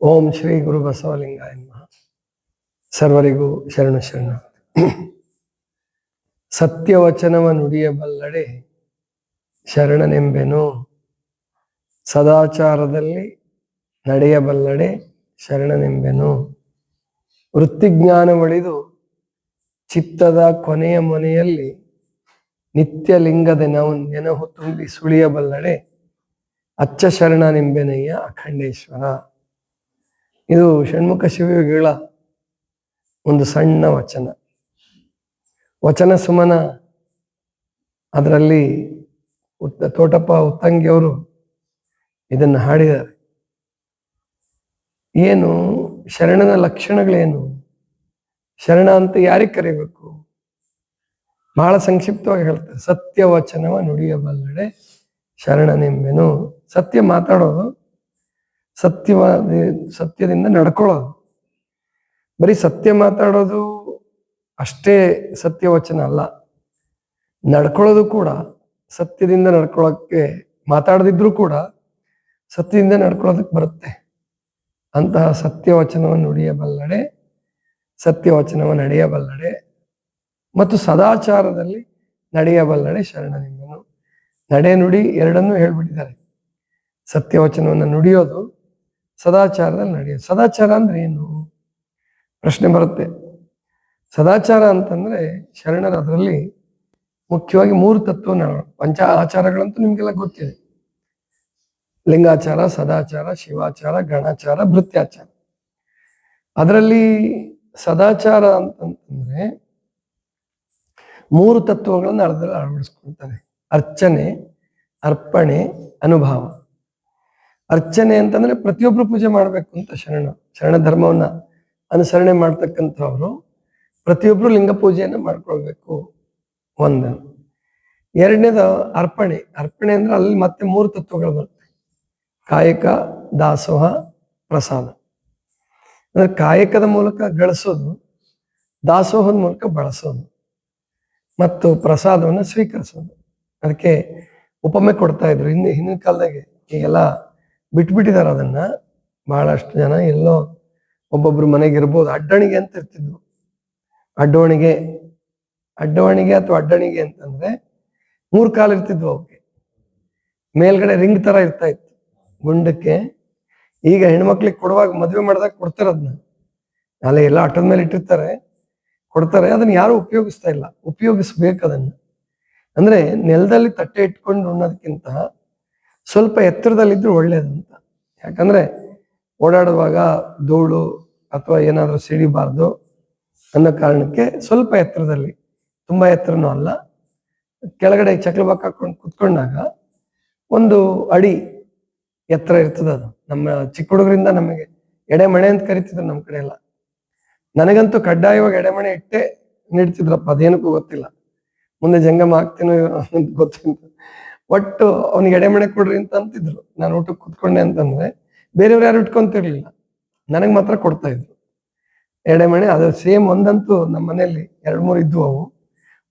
ಓಂ ಶ್ರೀ ಗುರು ಬಸವಲಿಂಗಾಯ ಸರ್ವರಿಗೂ ಶರಣ ಶರಣ. ಸತ್ಯವಚನವ ನುಡಿಯಬಲ್ಲಡೆ ಶರಣನೆಂಬೆನು. ಸದಾಚಾರದಲ್ಲಿ ನಡೆಯಬಲ್ಲಡೆ ಶರಣನೆಂಬೆನು. ವೃತ್ತಿಜ್ಞಾನ ಒಳಿದು ಚಿತ್ತದ ಕೊನೆಯ ಮನೆಯಲ್ಲಿ ನಿತ್ಯ ಲಿಂಗದ ನಾವು ನೆನಹು ತುಂಬಿ ಸುಳಿಯಬಲ್ಲಡೆ ಅಚ್ಚ ಶರಣನೆಂಬೆನಯ್ಯ ಅಖಂಡೇಶ್ವರ. ಇದು ಷಣ್ಮುಖ ಶಿವಯೋಗಿಗಳ ಒಂದು ಸಣ್ಣ ವಚನ. ವಚನ ಸುಮನ ಅದರಲ್ಲಿ ಉತ್ತ ತೋಟಪ್ಪ ಉತ್ತಂಗಿಯವರು ಇದನ್ನು ಹಾಡಿದ್ದಾರೆ. ಏನು ಶರಣನ ಲಕ್ಷಣಗಳೇನು? ಶರಣ ಅಂತ ಯಾರಿಗೆ ಕರಿಬೇಕು? ಬಹಳ ಸಂಕ್ಷಿಪ್ತವಾಗಿ ಹೇಳ್ತಾರೆ ಸತ್ಯ ವಚನವ ನುಡಿಯಬಲ್ಲಡೆ, ಶರಣನೆಂಬೆನು. ಸತ್ಯ ಮಾತಾಡೋದು ಸತ್ಯವಾದ ಸತ್ಯದಿಂದ ನಡ್ಕೊಳ್ಳೋದು. ಬರೀ ಸತ್ಯ ಮಾತಾಡೋದು ಅಷ್ಟೇ ಸತ್ಯವಚನ ಅಲ್ಲ. ನಡ್ಕೊಳ್ಳೋದು ಕೂಡ ಸತ್ಯದಿಂದ ನಡ್ಕೊಳ್ಳೋಕ್ಕೆ ಮಾತಾಡದಿದ್ರು ಕೂಡ ಸತ್ಯದಿಂದ ನಡ್ಕೊಳ್ಳೋದಕ್ಕೆ ಬರುತ್ತೆ. ಅಂತಹ ಸತ್ಯವಚನವನ್ನು ನುಡಿಯಬಲ್ಲಡೆ, ಸತ್ಯವಚನವನ್ನು ನಡೆಯಬಲ್ಲಡೆ ಮತ್ತು ಸದಾಚಾರದಲ್ಲಿ ನಡೆಯಬಲ್ಲಡೆ ಶರಣನಿಂದನು ನಡೆ ನುಡಿ ಎರಡನ್ನೂ ಹೇಳ್ಬಿಟ್ಟಿದ್ದಾರೆ. ಸತ್ಯವಚನವನ್ನು ನುಡಿಯೋದು ಸದಾಚಾರದಲ್ಲಿ ನಡೆಯೋದು ಸದಾಚಾರ ಅಂದ್ರೆ ಏನು? ಪ್ರಶ್ನೆ ಬರುತ್ತೆ. ಸದಾಚಾರ ಅಂತಂದ್ರೆ ಶರಣರ ಅದರಲ್ಲಿ ಮುಖ್ಯವಾಗಿ ಮೂರು ತತ್ವನ, ಪಂಚ ಆಚಾರಗಳಂತೂ ನಿಮ್ಗೆಲ್ಲ ಗೊತ್ತಿದೆ. ಲಿಂಗಾಚಾರ, ಸದಾಚಾರ, ಶಿವಾಚಾರ, ಗಣಾಚಾರ, ಭೃತ್ಯಾಚಾರ. ಅದರಲ್ಲಿ ಸದಾಚಾರ ಅಂತಂತಂದ್ರೆ ಮೂರು ತತ್ವಗಳನ್ನು ಅರ್ಧದಲ್ಲಿ ಅಳವಡಿಸ್ಕೊಳ್ತಾರೆ. ಅರ್ಚನೆ, ಅರ್ಪಣೆ, ಅನುಭವ. ಅರ್ಚನೆ ಅಂತಂದ್ರೆ ಪ್ರತಿಯೊಬ್ರು ಪೂಜೆ ಮಾಡ್ಬೇಕು ಅಂತ ಶರಣ ಶರಣ ಧರ್ಮವನ್ನ ಅನುಸರಣೆ ಮಾಡ್ತಕ್ಕಂಥವ್ರು ಪ್ರತಿಯೊಬ್ರು ಲಿಂಗ ಪೂಜೆಯನ್ನು ಮಾಡ್ಕೊಳ್ಬೇಕು. ಒಂದು. ಎರಡನೇದು ಅರ್ಪಣೆ. ಅರ್ಪಣೆ ಅಂದ್ರೆ ಅಲ್ಲಿ ಮತ್ತೆ ಮೂರು ತತ್ವಗಳು ಬರುತ್ತೆ. ಕಾಯಕ, ದಾಸೋಹ, ಪ್ರಸಾದ. ಅಂದ್ರೆ ಕಾಯಕದ ಮೂಲಕ ಗಳಿಸೋದು, ದಾಸೋಹದ ಮೂಲಕ ಬಳಸೋದು, ಮತ್ತು ಪ್ರಸಾದವನ್ನು ಸ್ವೀಕರಿಸೋದು. ಅದಕ್ಕೆ ಉಪಮೆ ಕೊಡ್ತಾ ಇದ್ರು. ಹಿಂದೆ ಹಿಂದಿನ ಕಾಲದಾಗೆ ಈಗೆಲ್ಲ ಬಿಟ್ಬಿಟ್ಟಿದ್ದಾರೆ ಅದನ್ನ. ಬಹಳಷ್ಟು ಜನ ಎಲ್ಲೋ ಒಬ್ಬೊಬ್ರು ಮನೆಗೆ ಇರ್ಬೋದು. ಅಡ್ಡಣಿಗೆ ಅಂತ ಇರ್ತಿದ್ವು. ಅಡ್ಡೋಣಿಗೆ ಅಡ್ಡವಣಿಗೆ ಅಥವಾ ಅಡ್ಡಣಿಗೆ ಅಂತಂದ್ರೆ ಮೂರು ಕಾಲು ಇರ್ತಿದ್ವು ಅವಕ್ಕೆ. ಮೇಲ್ಗಡೆ ರಿಂಗ್ ತರ ಇರ್ತಾ ಇತ್ತು. ಗುಂಡಕ್ಕೆ ಈಗ ಹೆಣ್ಮಕ್ಳಿಗೆ ಕೊಡುವಾಗ ಮದುವೆ ಮಾಡಿದಾಗ ಕೊಡ್ತಾರೆ ಅದನ್ನ ಅಲ್ಲೇ ಎಲ್ಲ ಆಟದ ಮೇಲೆ ಇಟ್ಟಿರ್ತಾರೆ. ಕೊಡ್ತಾರೆ. ಅದನ್ನ ಯಾರು ಉಪಯೋಗಿಸ್ತಾ ಇಲ್ಲ. ಉಪಯೋಗಿಸ್ಬೇಕು ಅದನ್ನ. ಅಂದ್ರೆ ನೆಲದಲ್ಲಿ ತಟ್ಟೆ ಇಟ್ಕೊಂಡು ಉಣ್ಣೋದಕ್ಕಿಂತ ಸ್ವಲ್ಪ ಎತ್ತರದಲ್ಲಿದ್ದರೂ ಒಳ್ಳೇದು ಅಂತ ಯಾಕಂದ್ರೆ ಓಡಾಡುವಾಗ ಧೂಳು ಅಥವಾ ಏನಾದರೂ ಸಿಡಿಬಾರ್ದು ಅನ್ನೋ ಕಾರಣಕ್ಕೆ ಸ್ವಲ್ಪ ಎತ್ತರದಲ್ಲಿ, ತುಂಬಾ ಎತ್ತರನೂ ಅಲ್ಲ. ಕೆಳಗಡೆ ಚಕ್ರಬಾಕ್ ಹಾಕೊಂಡು ಕುತ್ಕೊಂಡಾಗ ಒಂದು ಅಡಿ ಎತ್ತರ ಇರ್ತದ ಅದು. ನಮ್ಮ ಚಿಕ್ಕ ಹುಡುಗರಿಂದ ನಮಗೆ ಎಡೆಮಣೆ ಅಂತ ಕರಿತಿದ್ರು ನಮ್ಮ ಕಡೆ ಎಲ್ಲ. ನನಗಂತೂ ಕಡ್ಡಾಯವಾಗಿ ಎಡೆಮಣೆ ಇಟ್ಟೆ ನೀಡ್ತಿದ್ರಪ್ಪ ಅದೇನಕ್ಕೂ ಗೊತ್ತಿಲ್ಲ. ಮುಂದೆ ಜಂಗಮ ಆಗ್ತೀನೋ ಅಂತ ಗೊತ್ತಿಲ್ಲ. ಒಟ್ಟು ಅವ್ನಿಗೆ ಎಡೆಮಣೆ ಕೊಡ್ರಿ ಅಂತ ಅಂತಿದ್ರು. ನಾನು ಊಟಕ್ಕೆ ಕುತ್ಕೊಂಡೆ ಅಂತಂದ್ರೆ ಬೇರೆಯವ್ರು ಯಾರು ಇಟ್ಕೊಂತಿರ್ಲಿಲ್ಲ. ನನಗೆ ಮಾತ್ರ ಕೊಡ್ತಾ ಇದ್ರು. ಎಡೆಮಣೆ, ಅದು ಸೇಮ್ ಒಂದಂತೂ ನಮ್ಮ ಮನೆಯಲ್ಲಿ ಎರಡು ಮೂರು ಇದ್ವು ಅವು.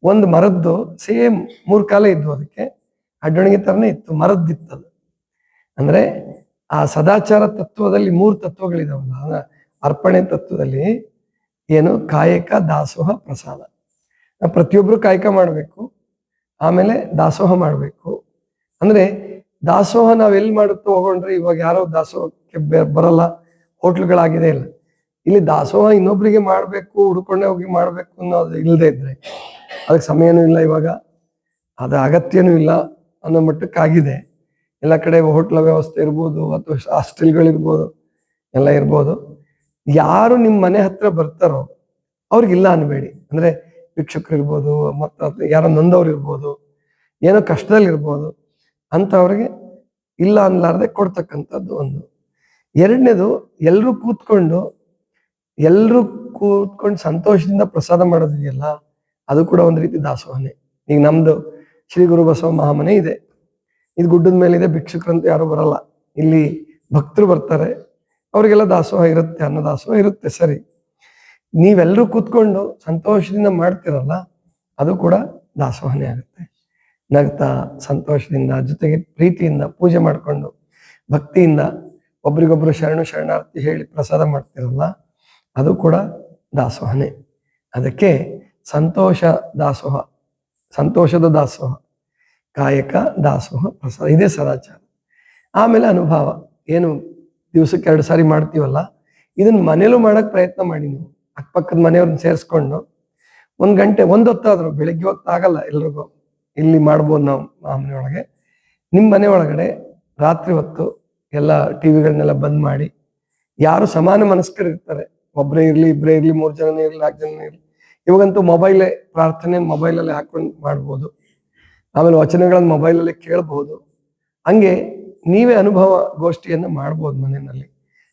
ಒಂದು ಮರದ್ದು ಸೇಮ್ ಮೂರು ಕಾಲ ಇದ್ವು ಅದಕ್ಕೆ. ಅಡ್ಡಣಿಗೆ ತರನೇ ಇತ್ತು, ಮರದ್ದಿತ್ತು ಅದು. ಅಂದ್ರೆ ಆ ಸದಾಚಾರ ತತ್ವದಲ್ಲಿ ಮೂರು ತತ್ವಗಳಿದಾವಲ್ಲ ಅರ್ಪಣೆ ತತ್ವದಲ್ಲಿ ಏನು ಕಾಯಕ, ದಾಸೋಹ, ಪ್ರಸಾದ. ಪ್ರತಿಯೊಬ್ರು ಕಾಯಕ ಮಾಡಬೇಕು. ಆಮೇಲೆ ದಾಸೋಹ ಮಾಡಬೇಕು. ಅಂದ್ರೆ ದಾಸೋಹ ನಾವ್ ಎಲ್ಲಿ ಮಾಡುತ್ತೋ ಹೋಗೊಂಡ್ರೆ ಇವಾಗ ಯಾರೋ ದಾಸೋಹಕ್ಕೆ ಬರಲ್ಲ, ಹೋಟ್ಲುಗಳಾಗಿದೆ ಇಲ್ಲ. ಇಲ್ಲಿ ದಾಸೋಹ ಇನ್ನೊಬ್ರಿಗೆ ಮಾಡ್ಬೇಕು, ಹುಡ್ಕೊಂಡೆ ಹೋಗಿ ಮಾಡ್ಬೇಕು ಅನ್ನೋದು ಇಲ್ಲದೆ ಇದ್ರೆ ಅದಕ್ಕೆ ಸಮಯನೂ ಇಲ್ಲ ಇವಾಗ. ಅದ ಅಗತ್ಯನೂ ಇಲ್ಲ ಅನ್ನೋ ಮಟ್ಟಕ್ಕಾಗಿದೆ. ಎಲ್ಲ ಕಡೆ ಹೋಟ್ಲ ವ್ಯವಸ್ಥೆ ಇರ್ಬೋದು, ಅಥವಾ ಹಾಸ್ಟೆಲ್ಗಳಿರ್ಬೋದು, ಎಲ್ಲ ಇರ್ಬೋದು. ಯಾರು ನಿಮ್ಮ ಮನೆ ಹತ್ರ ಬರ್ತಾರೋ ಅವ್ರಿಗಿಲ್ಲ ಅನ್ಬೇಡಿ. ಅಂದ್ರೆ ಭಿಕ್ಷಕರು ಇರ್ಬೋದು ಮತ್ತ ಯಾರೋ ನೊಂದವ್ರು ಇರ್ಬೋದು ಏನೋ ಕಷ್ಟದಲ್ಲಿ ಇರ್ಬೋದು ಅಂಥವ್ರಿಗೆ ಇಲ್ಲ ಅನ್ಲಾರ್ದೆ ಕೊಡ್ತಕ್ಕಂಥದ್ದು ಒಂದು. ಎರಡನೇದು ಎಲ್ಲರೂ ಕೂತ್ಕೊಂಡು ಎಲ್ಲರೂ ಕೂತ್ಕೊಂಡು ಸಂತೋಷದಿಂದ ಪ್ರಸಾದ ಮಾಡೋದಿದೆಯಲ್ಲ, ಅದು ಕೂಡ ಒಂದು ರೀತಿ ದಾಸೋಹನೆ. ಈಗ ನಮ್ದು ಶ್ರೀ ಗುರು ಬಸವ ಮಹಾಮನೆ ಇದೆ. ಇದು ಗುಡ್ಡದ ಮೇಲೆ ಇದೆ ಭಿಕ್ಷುಕರಂತ ಯಾರು ಬರಲ್ಲ. ಇಲ್ಲಿ ಭಕ್ತರು ಬರ್ತಾರೆ, ಅವರಿಗೆಲ್ಲ ದಾಸೋಹ ಇರುತ್ತೆ, ಅನ್ನ ದಾಸೋಹ ಇರುತ್ತೆ, ಸರಿ. ನೀವೆಲ್ಲರೂ ಕೂತ್ಕೊಂಡು ಸಂತೋಷದಿಂದ ಮಾಡ್ತಿರಲ್ಲ, ಅದು ಕೂಡ ದಾಸೋಹನೆ ಆಗುತ್ತೆ. ನಗ್ತಾ, ಸಂತೋಷದಿಂದ, ಜೊತೆಗೆ ಪ್ರೀತಿಯಿಂದ ಪೂಜೆ ಮಾಡಿಕೊಂಡು, ಭಕ್ತಿಯಿಂದ ಒಬ್ರಿಗೊಬ್ರು ಶರಣು ಶರಣಾರ್ಥಿ ಹೇಳಿ ಪ್ರಸಾದ ಮಾಡ್ತಿರಲ್ಲ, ಅದು ಕೂಡ ದಾಸೋಹನೇ. ಅದಕ್ಕೆ ಸಂತೋಷ ದಾಸೋಹ, ಸಂತೋಷದ ದಾಸೋಹ, ಕಾಯಕ ದಾಸೋಹ ಪ್ರಸಾದ, ಇದೇ ಸದಾಚಾರ. ಆಮೇಲೆ ಅನುಭವ, ಏನು ದಿವಸಕ್ಕೆ ಎರಡು ಸಾರಿ ಮಾಡ್ತೀವಲ್ಲ, ಇದನ್ನ ಮನೇಲೂ ಮಾಡಕ್ ಪ್ರಯತ್ನ ಮಾಡಿ ನೀವು. ಅಕ್ಕಪಕ್ಕದ ಮನೆಯವ್ರನ್ನ ಸೇರಿಸ್ಕೊಂಡು, ಒಂದು ಗಂಟೆ, ಒಂದ್ ಹೊತ್ತಾದ್ರು, ಬೆಳಿಗ್ಗೆ ಹೊತ್ತು ಆಗಲ್ಲ ಎಲ್ರಿಗೂ ಇಲ್ಲಿ ಮಾಡ್ಬೋದು ನಾವು ಆ ಮನೆಯೊಳಗೆ. ನಿಮ್ಮ ಮನೆ ಒಳಗಡೆ ರಾತ್ರಿ ಹೊತ್ತು ಎಲ್ಲ ಟಿವಿಗಳನ್ನೆಲ್ಲ ಬಂದ್ ಮಾಡಿ, ಯಾರು ಸಮಾನ ಮನಸ್ಕರು ಇರ್ತಾರೆ. ಒಬ್ಬರೇ ಇರಲಿ ಇಬ್ಬರೇ ಇರ್ಲಿ, ಮೂರು ಜನನೇ ಇರಲಿ, ನಾಲ್ಕು ಜನನೇ ಇರಲಿ. ಇವಾಗಂತೂ ಮೊಬೈಲೇ ಪ್ರಾರ್ಥನೆ ಮೊಬೈಲಲ್ಲಿ ಹಾಕೊಂಡು ಮಾಡ್ಬೋದು. ಆಮೇಲೆ ವಚನಗಳನ್ನು ಮೊಬೈಲಲ್ಲಿ ಕೇಳಬಹುದು ಹಂಗೆ ನೀವೇ ಅನುಭವ ಗೋಷ್ಠಿಯನ್ನು ಮಾಡ್ಬೋದು ಮನೆಯಲ್ಲಿ.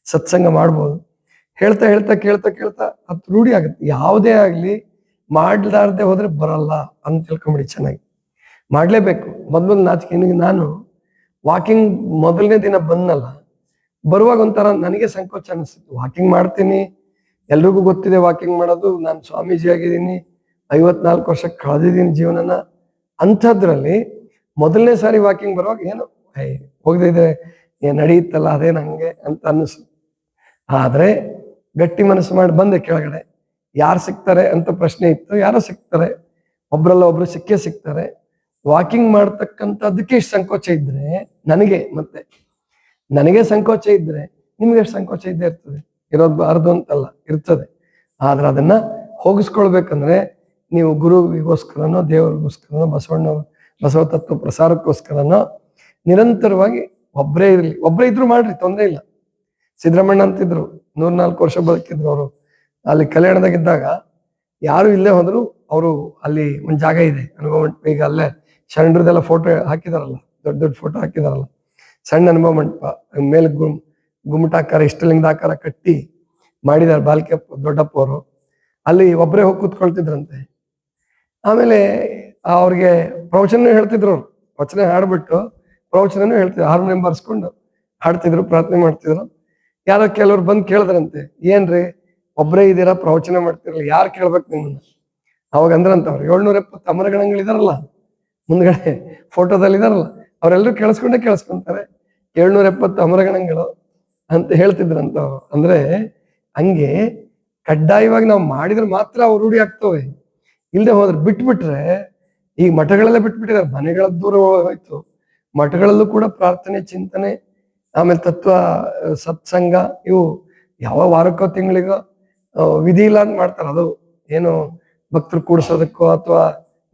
ಸತ್ಸಂಗ ಮಾಡ್ಬೋದು. ಹೇಳ್ತಾ ಹೇಳ್ತಾ ಕೇಳ್ತಾ ಕೇಳ್ತಾ ಅದು ರೂಢಿ ಆಗುತ್ತೆ. ಯಾವುದೇ ಆಗಲಿ ಮಾಡ್ಲಾರ್ದೆ ಹೋದ್ರೆ ಬರಲ್ಲ ಅಂತ ತಿಳ್ಕೊಂಬಿಡಿ ಚೆನ್ನಾಗಿ. ಮಾಡ್ಲೇಬೇಕು. ಮೊದಲು ನಾಚಿಕೆ. ನನಗೆ ನಾನು ವಾಕಿಂಗ್ ಮೊದಲನೇ ದಿನ ಬಂದಲ್ಲ ಬರುವಾಗ ಒಂಥರ ನನಗೆ ಸಂಕೋಚ ಅನಿಸ್ತಿತ್ತು. ವಾಕಿಂಗ್ ಮಾಡ್ತೀನಿ. ಎಲ್ರಿಗೂ ಗೊತ್ತಿದೆ ವಾಕಿಂಗ್ ಮಾಡೋದು. ನಾನು ಸ್ವಾಮೀಜಿ ಆಗಿದ್ದೀನಿ. ಐವತ್ನಾಲ್ಕು ವರ್ಷ ಕಳೆದಿದ್ದೀನಿ ಜೀವನನ. ಅಂಥದ್ರಲ್ಲಿ ಮೊದಲನೇ ಸಾರಿ ವಾಕಿಂಗ್ ಬರುವಾಗ ಏನು ಹೋಗದಿದ್ರೆ ಏನು ನಡೆಯುತ್ತಲ್ಲ ಅದೇ ನನಗೆ ಅಂತ ಅನ್ನಿಸ್ತು. ಆದರೆ ಗಟ್ಟಿ ಮನಸ್ಸು ಮಾಡಿ ಬಂದೆ ಕೆಳಗಡೆ. ಯಾರು ಸಿಗ್ತಾರೆ ಅಂತ ಪ್ರಶ್ನೆ ಇತ್ತು. ಯಾರೋ ಸಿಗ್ತಾರೆ. ಒಬ್ರಲ್ಲ ಒಬ್ರು ಸಿಕ್ಕೇ ಸಿಗ್ತಾರೆ. ವಾಕಿಂಗ್ ಮಾಡ್ತಕ್ಕಂಥದ್ದಕ್ಕೆ ಇಷ್ಟು ಸಂಕೋಚ ಇದ್ರೆ ನನಗೆ ಮತ್ತೆ, ನನಗೆ ಸಂಕೋಚ ಇದ್ರೆ ನಿಮ್ಗೆ ಎಷ್ಟು ಸಂಕೋಚ ಇದ್ದೇ ಇರ್ತದೆ. ಇರೋದು ಬಾರದು ಅಂತಲ್ಲ, ಇರ್ತದೆ. ಆದ್ರೆ ಅದನ್ನ ಹೋಗಿಸ್ಕೊಳ್ಬೇಕಂದ್ರೆ ನೀವು ಗುರುವಿಗೋಸ್ಕರನೋ, ದೇವರಿಗೋಸ್ಕರನೋ, ಬಸವಣ್ಣ, ಬಸವ ತತ್ವ ಪ್ರಸಾರಕ್ಕೋಸ್ಕರನೋ ನಿರಂತರವಾಗಿ ಒಬ್ಬರೇ ಇರಲಿ. ಒಬ್ಬರೇ ಇದ್ರು ಮಾಡ್ರಿ, ತೊಂದರೆ ಇಲ್ಲ. ಸಿದ್ದರಾಮಣ್ಣ ಅಂತಿದ್ರು, ನೂರ್ನಾಲ್ಕು ವರ್ಷ ಬದುಕಿದ್ರು ಅವರು. ಅಲ್ಲಿ ಕಲ್ಯಾಣದಾಗಿದ್ದಾಗ ಯಾರು ಇಲ್ಲೇ ಹೋದ್ರು, ಅವರು ಅಲ್ಲಿ ಒಂದು ಜಾಗ ಇದೆ ಅನುಭವ ಈಗ ಅಲ್ಲೇ. ಶರಣರದೆಲ್ಲ ಫೋಟೋ ಹಾಕಿದಾರಲ್ಲ, ದೊಡ್ಡ ದೊಡ್ಡ ಫೋಟೋ ಹಾಕಿದಾರಲ್ಲ. ಸಣ್ಣ ಅನುಭವ ಮಂಟಪ ಮೇಲೆ ಗುಮ್, ಗುಮ್ಮಟಾಕಾರ, ಇಷ್ಟಲಿಂಗದ ಆಕಾರ ಕಟ್ಟಿ ಮಾಡಿದಾರೆ ಬಾಲ್ಕೆ ದೊಡ್ಡಪ್ಪ ಅವರು. ಅಲ್ಲಿ ಒಬ್ಬರೇ ಹೋಗಿ ಕೂತ್ಕೊಳ್ತಿದ್ರಂತೆ. ಆಮೇಲೆ ಅವ್ರಿಗೆ ಪ್ರವಚನ ಹೇಳ್ತಿದ್ರು ಅವ್ರು. ವಚನ ಹಾಡ್ಬಿಟ್ಟು ಪ್ರವಚನನೂ ಹೇಳ್ತಿದ್ರು. ಹಾರ್ಮೋನಿಯಂ ಬರ್ಸ್ಕೊಂಡು ಹಾಡ್ತಿದ್ರು, ಪ್ರಾರ್ಥನೆ ಮಾಡ್ತಿದ್ರು. ಯಾರೋ ಕೆಲವ್ರು ಬಂದು ಕೇಳಿದ್ರಂತೆ, ಏನ್ರಿ ಒಬ್ಬರೇ ಇದ್ದೀರಾ, ಪ್ರವಚನ ಮಾಡ್ತಿರಲ್ಲ, ಯಾರು ಕೇಳ್ಬೇಕು ನಿಮ್ಮನ್ನ? ಅವಾಗ ಅಂದ್ರಂತ ಅವ್ರು. ಏಳ್ನೂರ ಎಪ್ಪತ್ತು ಅಮರಗಣಗಳಿದಾರಲ್ಲ. ಮುಂದ್ಗಡೆ ಫೋಟೋದಲ್ಲಿ ಇದಾರಲ್ಲ ಅವರೆಲ್ಲರೂ ಕೇಳಿಸ್ಕೊಂಡೇ ಕೇಳಿಸ್ಕೊಂತಾರೆ. ಏಳ್ನೂರ ಎಪ್ಪತ್ತು ಅಮರಗಣಗಳು ಅಂತ ಹೇಳ್ತಿದ್ರಂತ ಅಂದ್ರೆ ಹಂಗೆ ಕಡ್ಡಾಯವಾಗಿ ನಾವು ಮಾಡಿದ್ರೆ ಮಾತ್ರ ಅವ್ರು ರೂಢಿ ಆಗ್ತವೆ. ಇಲ್ಲದೆ ಹೋದ್ರೆ ಬಿಟ್ಬಿಟ್ರೆ ಈಗ ಮಠಗಳೆಲ್ಲ ಬಿಟ್ಬಿಟ್ಟಿದ್ದಾರೆ. ಮನೆಗಳ ದೂರ ಹೋಯ್ತು. ಮಠಗಳಲ್ಲೂ ಕೂಡ ಪ್ರಾರ್ಥನೆ, ಚಿಂತನೆ, ಆಮೇಲೆ ತತ್ವ ಸತ್ಸಂಗ, ಇವು ಯಾವ ವಾರಕ್ಕೋ ತಿಂಗಳಿಗೋ ವಿಧಿ ಇಲ್ಲ ಅಂತ ಮಾಡ್ತಾರೆ. ಅದು ಏನು ಭಕ್ತರು ಕೂಡಿಸೋದಕ್ಕೋ ಅಥವಾ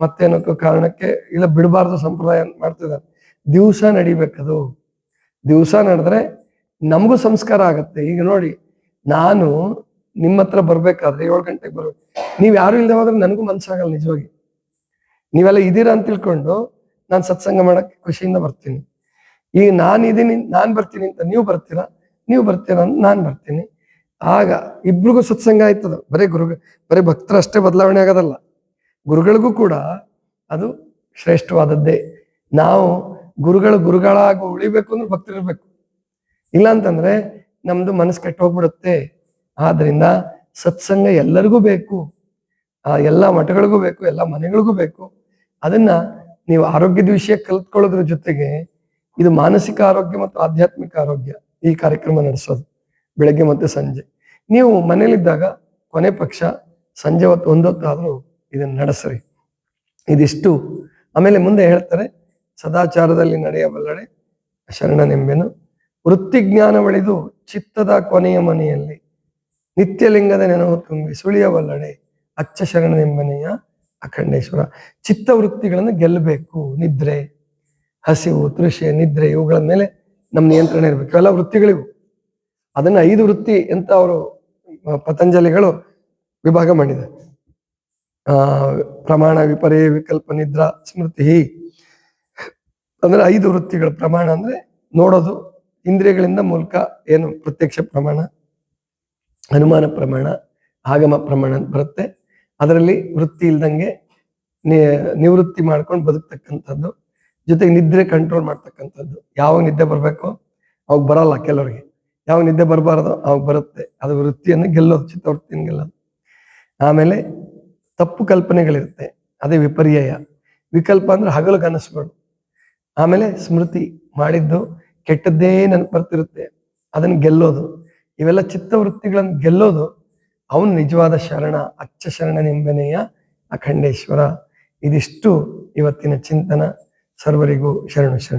ಮತ್ತೇನಕ್ಕೋ ಕಾರಣಕ್ಕೆ ಇಲ್ಲ ಬಿಡಬಾರ್ದು ಸಂಪ್ರದಾಯ ಮಾಡ್ತಿದ್ದಾರೆ. ದಿವಸ ನಡಿಬೇಕದು. ದಿವಸ ನಡೆದ್ರೆ ನಮಗೂ ಸಂಸ್ಕಾರ ಆಗುತ್ತೆ. ಈಗ ನೋಡಿ, ನಾನು ನಿಮ್ಮ ಹತ್ರ ಬರ್ಬೇಕಾದ್ರೆ ಏಳು ಗಂಟೆಗೆ ಬರ್ಬೇಕು ನೀವು ಯಾರು ಇಲ್ಲದೆ ಹೋದ್ರೆ ನನಗೂ ಮನ್ಸಾಗಲ್ಲ ನಿಜವಾಗಿ. ನೀವೆಲ್ಲ ಇದ್ದೀರಾ ಅಂತ ತಿಳ್ಕೊಂಡು ನಾನು ಸತ್ಸಂಗ ಮಾಡಕ್ಕೆ ಖುಷಿಯಿಂದ ಬರ್ತೀನಿ. ಈಗ ನಾನು ಇದೀನಿ, ನಾನು ಬರ್ತೀನಿ ಅಂತ ನೀವು ಬರ್ತೀರಾ? ನೀವು ಬರ್ತೀರಾ ಅಂತ ನಾನು ಬರ್ತೀನಿ. ಆಗ ಇಬ್ರಿಗೂ ಸತ್ಸಂಗ ಆಯ್ತದ. ಬರೀ ಗುರು, ಬರೀ ಭಕ್ತರಷ್ಟೇ ಬದಲಾವಣೆ ಆಗೋದಲ್ಲ. ಗುರುಗಳಿಗೂ ಕೂಡ ಅದು ಶ್ರೇಷ್ಠವಾದದ್ದೇ. ನಾವು ಗುರುಗಳು ಗುರುಗಳಾಗಿ ಉಳಿಬೇಕು ಅಂದ್ರೆ ಭಕ್ತರಿರ್ಬೇಕು ಇಲ್ಲ ಅಂತಂದ್ರೆ ನಮ್ದು ಮನಸ್ಸು ಕೆಟ್ಟ ಹೋಗ್ಬಿಡುತ್ತೆ. ಆದ್ರಿಂದ ಸತ್ಸಂಗ ಎಲ್ಲರಿಗೂ ಬೇಕು. ಆ ಎಲ್ಲ ಮಠಗಳಿಗೂ ಬೇಕು, ಎಲ್ಲ ಮನೆಗಳಿಗೂ ಬೇಕು. ಅದನ್ನ ನೀವು ಆರೋಗ್ಯದ ವಿಷಯ ಕಲ್ತ್ಕೊಳ್ಳೋದ್ರ ಜೊತೆಗೆ ಇದು ಮಾನಸಿಕ ಆರೋಗ್ಯ ಮತ್ತು ಆಧ್ಯಾತ್ಮಿಕ ಆರೋಗ್ಯ ಈ ಕಾರ್ಯಕ್ರಮ ನಡೆಸೋದು ಬೆಳಗ್ಗೆ ಮತ್ತೆ ಸಂಜೆ. ನೀವು ಮನೇಲಿದ್ದಾಗ ಕೊನೆ ಪಕ್ಷ ಸಂಜೆ ಹೊತ್ತು ಒಂದೊತ್ತಾದ್ರೂ ಇದನ್ನ ನಡೆಸ್ರಿ. ಇದಿಷ್ಟು. ಆಮೇಲೆ ಮುಂದೆ ಹೇಳ್ತಾರೆ, ಸದಾಚಾರದಲ್ಲಿ ನಡೆಯಬಲ್ಲಡೆ ಶರಣನೆಂಬೆನು. ವೃತ್ತಿಜ್ಞಾನ ಒಳಿದು ಚಿತ್ತದ ಕೊನೆಯ ಮನೆಯಲ್ಲಿ, ನಿತ್ಯಲಿಂಗದ ನೆನವು ತುಂಬಿ ಸುಳಿಯಬಲ್ಲಡೆ ಅಚ್ಚ ಶರಣನೆಂಬನೆಯ ಅಖಂಡೇಶ್ವರ. ಚಿತ್ತ ವೃತ್ತಿಗಳನ್ನು ಗೆಲ್ಲಬೇಕು, ನಿದ್ರೆ, ಹಸಿವು, ತೃಷೆ, ನಿದ್ರೆ, ಇವುಗಳ ಮೇಲೆ ನಮ್ಮ ನಿಯಂತ್ರಣ ಇರಬೇಕು. ಎಲ್ಲ ವೃತ್ತಿಗಳಿವು. ಅದನ್ನ ಐದು ವೃತ್ತಿ ಅಂತ ಅವರು ಪತಂಜಲಿಗಳು ವಿಭಾಗ ಮಾಡಿದ್ದಾರೆ. ಪ್ರಮಾಣ ವಿಪರೇ ವಿಕಲ್ಪ ನಿದ್ರಾ ಸ್ಮೃತಿ. ಅಂದ್ರೆ ಐದು ವೃತ್ತಿಗಳ ಪ್ರಮಾಣ ಅಂದ್ರೆ ನೋಡೋದು ಇಂದ್ರಿಯಗಳಿಂದ ಮೂಲಕ ಏನು ಪ್ರತ್ಯಕ್ಷ ಪ್ರಮಾಣ, ಅನುಮಾನ ಪ್ರಮಾಣ, ಆಗಮ ಪ್ರಮಾಣ ಅಂತ ಬರುತ್ತೆ. ಅದರಲ್ಲಿ ವೃತ್ತಿ ಇಲ್ದಂಗೆ ನಿವೃತ್ತಿ ಮಾಡ್ಕೊಂಡು ಬದುಕ್ತಕ್ಕಂಥದ್ದು, ಜೊತೆಗೆ ನಿದ್ರೆ ಕಂಟ್ರೋಲ್ ಮಾಡ್ತಕ್ಕಂಥದ್ದು. ಯಾವಾಗ ನಿದ್ದೆ ಬರಬೇಕು ಅವಾಗ ಬರಲ್ಲ ಕೆಲವರಿಗೆ. ಯಾವಾಗ ನಿದ್ದೆ ಬರಬಾರ್ದು ಅವಾಗ ಬರುತ್ತೆ. ಅದು ವೃತ್ತಿಯನ್ನು ಗೆಲ್ಲೋದು ಚಿತ್ತವೃತ್ತಿಯನ್ನು ಗೆಲ್ಲೋದು. ಆಮೇಲೆ ತಪ್ಪು ಕಲ್ಪನೆಗಳಿರುತ್ತೆ. ಅದೇ ವಿಪರ್ಯಯ. ವಿಕಲ್ಪ ಅಂದ್ರೆ ಹಗಲು ಕನಸುಗಳು. ಆಮೇಲೆ ಸ್ಮೃತಿ ಮಾಡಿದ್ದು ಕೆಟ್ಟದ್ದೇ ನೆನಪು ಬರ್ತಿರುತ್ತೆ ಅದನ್ನು ಗೆಲ್ಲೋದು. ಇವೆಲ್ಲ ಚಿತ್ತವೃತ್ತಿಗಳನ್ನು ಗೆಲ್ಲೋದು ಅವನು ನಿಜವಾದ ಶರಣ, ಅಚ್ಚ ಶರಣನೆಂಬನೆಯ ಅಖಂಡೇಶ್ವರ. ಇದಿಷ್ಟು ಇವತ್ತಿನ ಚಿಂತನ. ಸರ್ವರಿಗೂ ಶರಣು ಶರಣ.